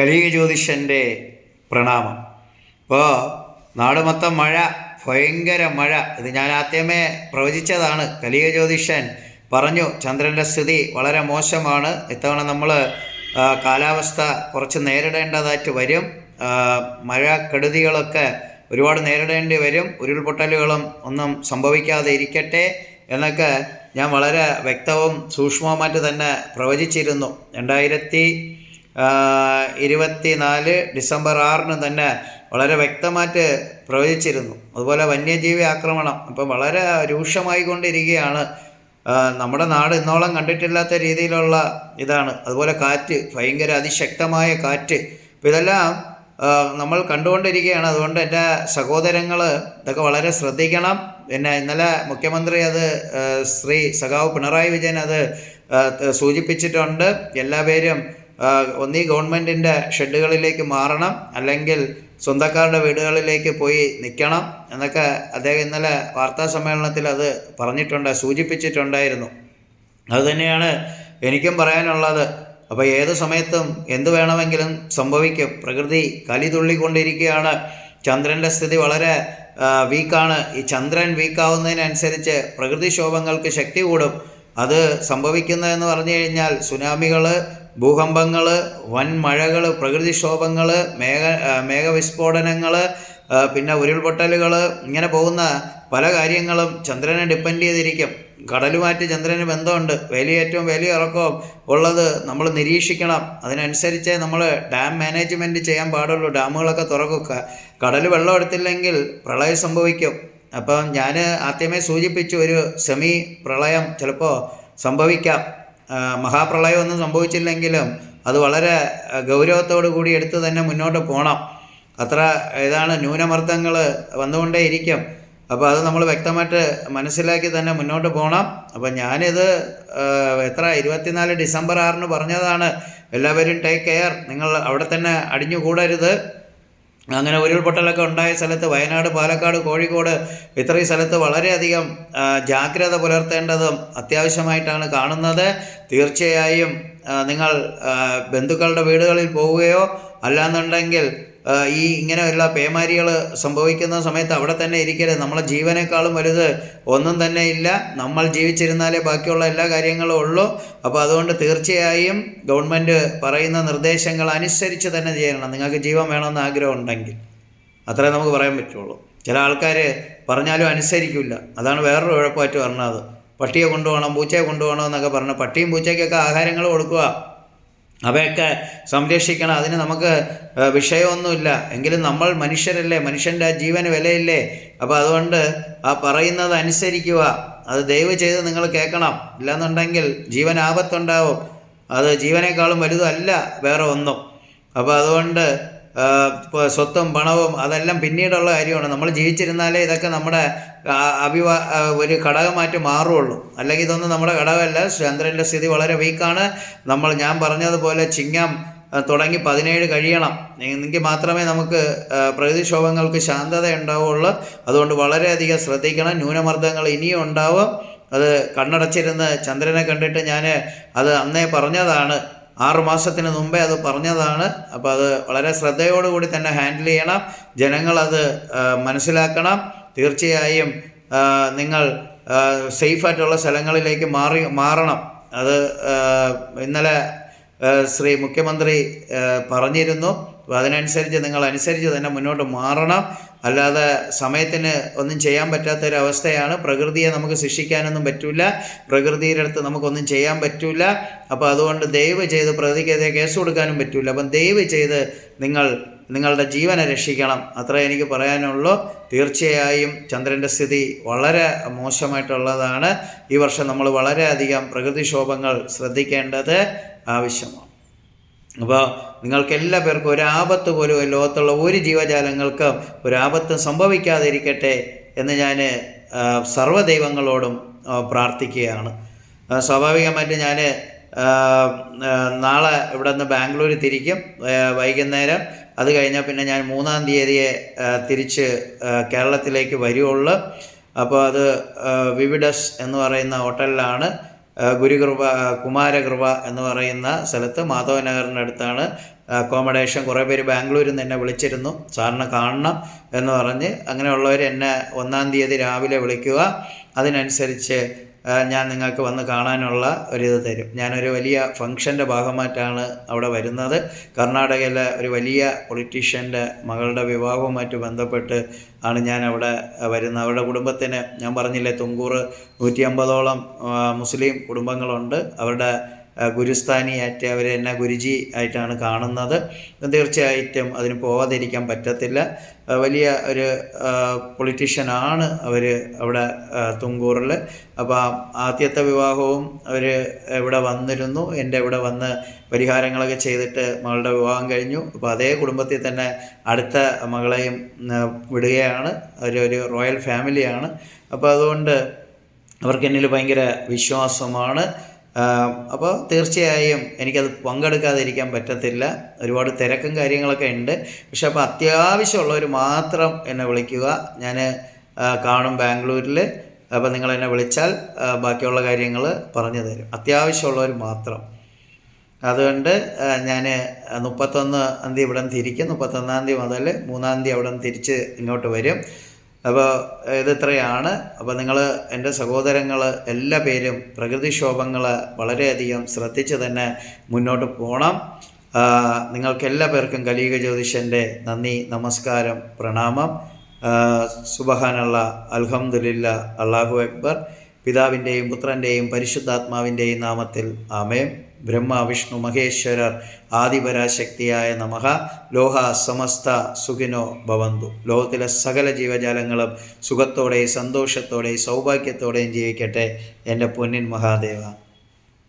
കലിക ജ്യോതിഷന്റെ പ്രണാമം. ഇപ്പോൾ നാട് മൊത്തം മഴ ഭയങ്കര മഴ. ഇത് ഞാൻ ആദ്യമേ പ്രവചിച്ചതാണ്. കലിക ജ്യോതിഷൻ പറഞ്ഞു ചന്ദ്രന്റെ സ്ഥിതി വളരെ മോശമാണ്. ഇത്തവണ നമ്മൾ കാലാവസ്ഥ കുറച്ച് നേരിടേണ്ടതായിട്ട് വരും. മഴ കെടുതികളൊക്കെ ഒരുപാട് നേരിടേണ്ടി വരും. ഉരുൾപൊട്ടലുകളും ഒന്നും സംഭവിക്കാതെ ഇരിക്കട്ടെ എന്നൊക്കെ ഞാൻ വളരെ വ്യക്തവും സൂക്ഷ്മവുമായിട്ട് തന്നെ പ്രവചിച്ചിരുന്നു. രണ്ടായിരത്തി ഇരുപത്തി നാല് ഡിസംബർ ആറിന് തന്നെ വളരെ വ്യക്തമായിട്ട് പ്രവചിച്ചിരുന്നു. അതുപോലെ വന്യജീവി ആക്രമണം ഇപ്പം വളരെ രൂക്ഷമായിക്കൊണ്ടിരിക്കുകയാണ്. കൊണ്ടിരിക്കുകയാണ് നമ്മുടെ നാട് ഇന്നോളം കണ്ടിട്ടില്ലാത്ത രീതിയിലുള്ള ഇതാണ്. അതുപോലെ കാറ്റ് ഭയങ്കര അതിശക്തമായ കാറ്റ്. അപ്പം ഇതെല്ലാം നമ്മൾ കണ്ടുകൊണ്ടിരിക്കുകയാണ്. അതുകൊണ്ട് എന്റെ സഹോദരങ്ങൾ ഇതൊക്കെ വളരെ ശ്രദ്ധിക്കണം. പിന്നെ ഇന്നലെ മുഖ്യമന്ത്രി അത് ശ്രീ സഖാവ് പിണറായി വിജയൻ അത് സൂചിപ്പിച്ചിട്ടുണ്ട്. എല്ലാവരും ആ, ഒന്നീ ഗവൺമെന്റിന്റെ ഷെഡുകളിലേക്ക് മാറണം അല്ലെങ്കിൽ സ്വന്തക്കാരുടെ വീടുകളിലേക്ക് പോയി നിൽക്കണം എന്നൊക്കെ അദ്ദേഹം ഇന്നലെ വാർത്താ സമ്മേളനത്തിൽ അത് പറഞ്ഞിട്ടുണ്ട് സൂചിപ്പിച്ചിട്ടുണ്ടായിരുന്നു. അതുതന്നെയാണ് എനിക്കും പറയാനുള്ളത്. അപ്പോൾ ഏത് സമയത്തും എന്ത് വേണമെങ്കിലും സംഭവിക്കും. പ്രകൃതി കലി തുള്ളിക്കൊണ്ടിരിക്കുകയാണ്. ചന്ദ്രന്റെ സ്ഥിതി വളരെ വീക്കാണ്. ഈ ചന്ദ്രൻ വീക്കാവുന്നതിനനുസരിച്ച് പ്രകൃതിക്ഷോഭങ്ങൾക്ക് ശക്തി കൂടും. അത് സംഭവിക്കുന്നതെന്ന് പറഞ്ഞു കഴിഞ്ഞാൽ സുനാമികൾ ഭൂകമ്പങ്ങൾ വൻ മഴകൾ പ്രകൃതിക്ഷോഭങ്ങൾ മേഘ മേഘവിസ്ഫോടനങ്ങൾ പിന്നെ ഉരുൾപൊട്ടലുകൾ ഇങ്ങനെ പോകുന്ന പല കാര്യങ്ങളും ചന്ദ്രനെ ഡിപ്പെൻഡ് ചെയ്തിരിക്കും. കടലുമായിട്ട് ചന്ദ്രന് ബന്ധമുണ്ട്. വേലിയേറ്റവും വേലിയിറക്കവും ഉള്ളത് നമ്മൾ നിരീക്ഷിക്കണം. അതിനനുസരിച്ച് നമ്മൾ ഡാം മാനേജ്മെന്റ് ചെയ്യാൻ പാടുള്ളൂ. ഡാമുകളൊക്കെ തുറക്കുക കടൽ വെള്ളം എടുത്തില്ലെങ്കിൽ പ്രളയം സംഭവിക്കും. അപ്പം ഞാൻ ആദ്യമേ സൂചിപ്പിച്ചു ഒരു സെമി പ്രളയം ചിലപ്പോൾ സംഭവിക്കാം. മഹാപ്രളയമൊന്നും സംഭവിച്ചില്ലെങ്കിലും അത് വളരെ ഗൗരവത്തോടു കൂടി എടുത്ത് തന്നെ മുന്നോട്ട് പോകണം അത്ര ഇതാണ് ന്യൂനമർദ്ദങ്ങൾ വന്നുകൊണ്ടേ ഇരിക്കും അപ്പോൾ അത് നമ്മൾ വ്യക്തമായിട്ട് മനസ്സിലാക്കി തന്നെ മുന്നോട്ട് പോകണം അപ്പോൾ ഞാനിത് എത്ര ഇരുപത്തിനാല് ഡിസംബർ ആറിന് പറഞ്ഞതാണ്. എല്ലാവരും ടേക്ക് കെയർ. നിങ്ങൾ അവിടെ തന്നെ അടിഞ്ഞുകൂടരുത്. അങ്ങനെ ഉരുൾപൊട്ടലൊക്കെ ഉണ്ടായ സ്ഥലത്ത് വയനാട് പാലക്കാട് കോഴിക്കോട് ഇത്രയും സ്ഥലത്ത് വളരെയധികം ജാഗ്രത പുലർത്തേണ്ടതും അത്യാവശ്യമായിട്ടാണ് കാണുന്നത്. തീർച്ചയായും നിങ്ങൾ ബന്ധുക്കളുടെ വീടുകളിൽ പോവുകയോ അല്ലാന്നുണ്ടെങ്കിൽ ഈ ഇങ്ങനെയുള്ള പേമാരികൾ സംഭവിക്കുന്ന സമയത്ത് അവിടെ തന്നെ ഇരിക്കരുത്. നമ്മളെ ജീവനേക്കാളും വലുത് ഒന്നും തന്നെ ഇല്ല. നമ്മൾ ജീവിച്ചിരുന്നാലേ ബാക്കിയുള്ള എല്ലാ കാര്യങ്ങളും ഉള്ളൂ. അപ്പോൾ അതുകൊണ്ട് തീർച്ചയായും ഗവൺമെന്റ് പറയുന്ന നിർദ്ദേശങ്ങൾ അനുസരിച്ച് തന്നെ ചെയ്യണം. നിങ്ങൾക്ക് ജീവൻ വേണമെന്ന് ആഗ്രഹം ഉണ്ടെങ്കിൽ. അത്രേ നമുക്ക് പറയാൻ പറ്റുള്ളൂ. ചില ആൾക്കാർ പറഞ്ഞാലും അനുസരിക്കില്ല അതാണ് വേറൊരു കുഴപ്പമായിട്ട് പറഞ്ഞത്. പട്ടിയെ കൊണ്ടുപോകണം പൂച്ചയെ കൊണ്ടുപോകണം എന്നൊക്കെ പറഞ്ഞു പട്ടിയും പൂച്ചയ്ക്കൊക്കെ ആഹാരങ്ങൾ കൊടുക്കുക. അവയൊക്കെ സംരക്ഷിക്കണം. അതിന് നമുക്ക് വിഷയമൊന്നുമില്ല. എങ്കിലും നമ്മൾ മനുഷ്യരല്ലേ? മനുഷ്യന്റെ ജീവന് വിലയില്ലേ? അപ്പോൾ അതുകൊണ്ട് ആ പറയുന്നത് അനുസരിക്കുക. അത് ദയവ് ചെയ്ത് നിങ്ങൾ കേൾക്കണം. ഇല്ലാന്നുണ്ടെങ്കിൽ ജീവൻ ആപത്തുണ്ടാവും അത് ജീവനേക്കാളും വലുതല്ല വേറെ ഒന്നും. അപ്പോൾ അതുകൊണ്ട് ഇപ്പോൾ സ്വത്തും പണവും അതെല്ലാം പിന്നീടുള്ള കാര്യമാണ്. നമ്മൾ ജീവിച്ചിരുന്നാലേ ഇതൊക്കെ നമ്മുടെ അഭിവാ ഒരു ഘടകമായിട്ട് മാറുള്ളൂ അല്ലെങ്കിൽ ഇതൊന്നും നമ്മുടെ ഘടകമല്ല. ചന്ദ്രന്റെ സ്ഥിതി വളരെ വീക്കാണ് നമ്മൾ ഞാൻ പറഞ്ഞതുപോലെ ചിങ്ങം തുടങ്ങി പതിനേഴ് കഴിയണം. എങ്കിൽ മാത്രമേ നമുക്ക് പ്രകൃതിക്ഷോഭങ്ങൾക്ക് ശാന്തത ഉണ്ടാവുള്ളൂ അതുകൊണ്ട് വളരെയധികം ശ്രദ്ധിക്കണം. ന്യൂനമർദ്ദങ്ങൾ ഇനിയും ഉണ്ടാവും. അത് കണ്ണടച്ചിരുന്ന് ചന്ദ്രനെ കണ്ടിട്ട് ഞാൻ അത് അന്നേ പറഞ്ഞതാണ്. ആറ് മാസത്തിന് മുമ്പേ അത് പറഞ്ഞതാണ്. അപ്പോൾ അത് വളരെ ശ്രദ്ധയോടുകൂടി തന്നെ ഹാൻഡിൽ ചെയ്യണം. ജനങ്ങളത് മനസ്സിലാക്കണം. തീർച്ചയായും നിങ്ങൾ സേഫായിട്ടുള്ള സ്ഥലങ്ങളിലേക്ക് മാറി മാറണം. അത് ഇന്നലെ ശ്രീ മുഖ്യമന്ത്രി പറഞ്ഞിരുന്നു. അപ്പോൾ അതിനനുസരിച്ച് നിങ്ങൾ അനുസരിച്ച് തന്നെ മുന്നോട്ട് മാറണം. അല്ലാതെ സമയത്തിന് ഒന്നും ചെയ്യാൻ പറ്റാത്ത ഒരു അവസ്ഥയാണ് പ്രകൃതിയെ നമുക്ക് ശിക്ഷിക്കാനൊന്നും പറ്റില്ല പ്രകൃതിയുടെ അടുത്ത് നമുക്കൊന്നും ചെയ്യാൻ പറ്റില്ല അപ്പോൾ അതുകൊണ്ട് ദയവ് ചെയ്ത് പ്രതിക്കെതിരെ കേസ് കൊടുക്കാനും പറ്റില്ല അപ്പം ദയവ് ചെയ്ത് നിങ്ങൾ നിങ്ങളുടെ ജീവനെ രക്ഷിക്കണം. അത്രേ എനിക്ക് പറയാനുള്ളൂ. തീർച്ചയായും ചന്ദ്രന്റെ സ്ഥിതി വളരെ മോശമായിട്ടുള്ളതാണ്. ഈ വർഷം നമ്മൾ വളരെയധികം പ്രകൃതിക്ഷോഭങ്ങൾ ശ്രദ്ധിക്കേണ്ടത് ആവശ്യമാണ്. അപ്പോൾ നിങ്ങൾക്ക് എല്ലാ പേർക്കും ഒരാപത്ത് പോലും ലോകത്തുള്ള ഒരു ജീവജാലങ്ങൾക്കും ഒരാപത്തും സംഭവിക്കാതിരിക്കട്ടെ എന്ന് ഞാൻ സർവദൈവങ്ങളോടും പ്രാർത്ഥിക്കുകയാണ്. സ്വാഭാവികമായിട്ട് ഞാൻ നാളെ ഇവിടെ നിന്ന് ബാംഗ്ലൂർ തിരിക്കും വൈകുന്നേരം. അത് കഴിഞ്ഞാൽ പിന്നെ ഞാൻ മൂന്നാം തീയതിയെ തിരിച്ച് കേരളത്തിലേക്ക് വരുവുള്ളൂ. അപ്പോൾ അത് വിവിഡസ് എന്ന് പറയുന്ന ഹോട്ടലിലാണ്. ഗുരുകൃപ കുമാരകൃപ എന്ന് പറയുന്ന സ്ഥലത്ത് മാധവനഗറിന്റെ അടുത്താണ് അക്കോമഡേഷൻ കുറേ പേര് ബാംഗ്ലൂരിൽ നിന്ന് എന്നെ വിളിച്ചിരുന്നു. സാറിനെ കാണണം എന്ന് പറഞ്ഞ് അങ്ങനെയുള്ളവർ എന്നെ ഒന്നാം തീയതി രാവിലെ വിളിക്കുക. അതിനനുസരിച്ച് ഞാൻ നിങ്ങൾക്ക് വന്ന് കാണാനുള്ള ഒരിത് തരും. ഞാനൊരു വലിയ ഫംഗ്ഷന്റെ ഭാഗമായിട്ടാണ് അവിടെ വരുന്നത്. കർണാടകയിലെ ഒരു വലിയ പൊളിറ്റീഷ്യന്റെ മകളുടെ വിവാഹവുമായിട്ട് ബന്ധപ്പെട്ട് ആണ് ഞാൻ അവിടെ വരുന്നത്. അവരുടെ കുടുംബത്തിന് ഞാൻ പറഞ്ഞില്ലേ തുങ്കൂർ നൂറ്റി അമ്പതോളം മുസ്ലിം കുടുംബങ്ങളുണ്ട്. അവരുടെ ആ, ഗുരുസ്ഥാനിയായിട്ട് അവർ എന്നെ ഗുരുജി ആയിട്ടാണ് കാണുന്നത്. തീർച്ചയായിട്ടും അതിന് പോവാതിരിക്കാൻ പറ്റത്തില്ല. വലിയ ഒരു പൊളിറ്റീഷ്യനാണ് അവർ അവിടെ തുങ്കൂറിൽ അപ്പോൾ ആദ്യത്തെ വിവാഹവും അവർ ഇവിടെ വന്നിരുന്നു എന്റെ ഇവിടെ വന്ന് പരിഹാരങ്ങളൊക്കെ ചെയ്തിട്ട് മകളുടെ വിവാഹം കഴിഞ്ഞു. അപ്പോൾ അതേ കുടുംബത്തിൽ തന്നെ അടുത്ത മകളെയും വിടുകയാണ്. അവരൊരു റോയൽ ഫാമിലിയാണ്. അപ്പോൾ അതുകൊണ്ട് അവർക്ക് എന്നിൽ ഭയങ്കര വിശ്വാസമാണ്. അപ്പോൾ തീർച്ചയായും എനിക്കത് പങ്കെടുക്കാതിരിക്കാൻ പറ്റത്തില്ല. ഒരുപാട് തിരക്കും കാര്യങ്ങളൊക്കെ ഉണ്ട്. പക്ഷെ അപ്പോൾ അത്യാവശ്യമുള്ളവർ മാത്രം എന്നെ വിളിക്കുക. ഞാൻ കാണും ബാംഗ്ലൂരിൽ അപ്പോൾ നിങ്ങൾ എന്നെ വിളിച്ചാൽ ബാക്കിയുള്ള കാര്യങ്ങൾ പറഞ്ഞു തരും. അത്യാവശ്യമുള്ളവർ മാത്രം. അതുകൊണ്ട് ഞാൻ മുപ്പത്തൊന്ന് തീയതി ഇവിടെ തിരിക്കും. മുപ്പത്തൊന്നാം തീയതി മുതൽ മൂന്നാം തീയതി അവിടെ തിരിച്ച് ഇങ്ങോട്ട് വരും. അപ്പോൾ ഇത് ഇത്രയാണ് അപ്പോൾ നിങ്ങൾ എന്റെ സഹോദരങ്ങൾ എല്ലാ പേരും പ്രകൃതിക്ഷോഭങ്ങൾ വളരെയധികം ശ്രദ്ധിച്ച് തന്നെ മുന്നോട്ട് പോകണം നിങ്ങൾക്ക് എല്ലാ പേർക്കും കലിയുക ജ്യോതിഷന്റെ നന്ദി നമസ്കാരം പ്രണാമം. സുബഹാനുള്ള അൽഹംദുലില്ല അള്ളാഹു അക്ബർ. പിതാവിന്റെയും പുത്രന്റെയും പരിശുദ്ധാത്മാവിന്റെയും നാമത്തിൽ ആമേം ബ്രഹ്മ വിഷ്ണു മഹേശ്വരർ ആദിപരാശക്തിയായ നമഹ ലോഹ സമസ്ത സുഖിനോ ഭവന്തു. ലോകത്തിലെ സകല ജീവജാലങ്ങളും സുഖത്തോടെയും സന്തോഷത്തോടെയും സൗഭാഗ്യത്തോടെയും ജീവിക്കട്ടെ എന്റെ പൊന്നിൻ മഹാദേവ.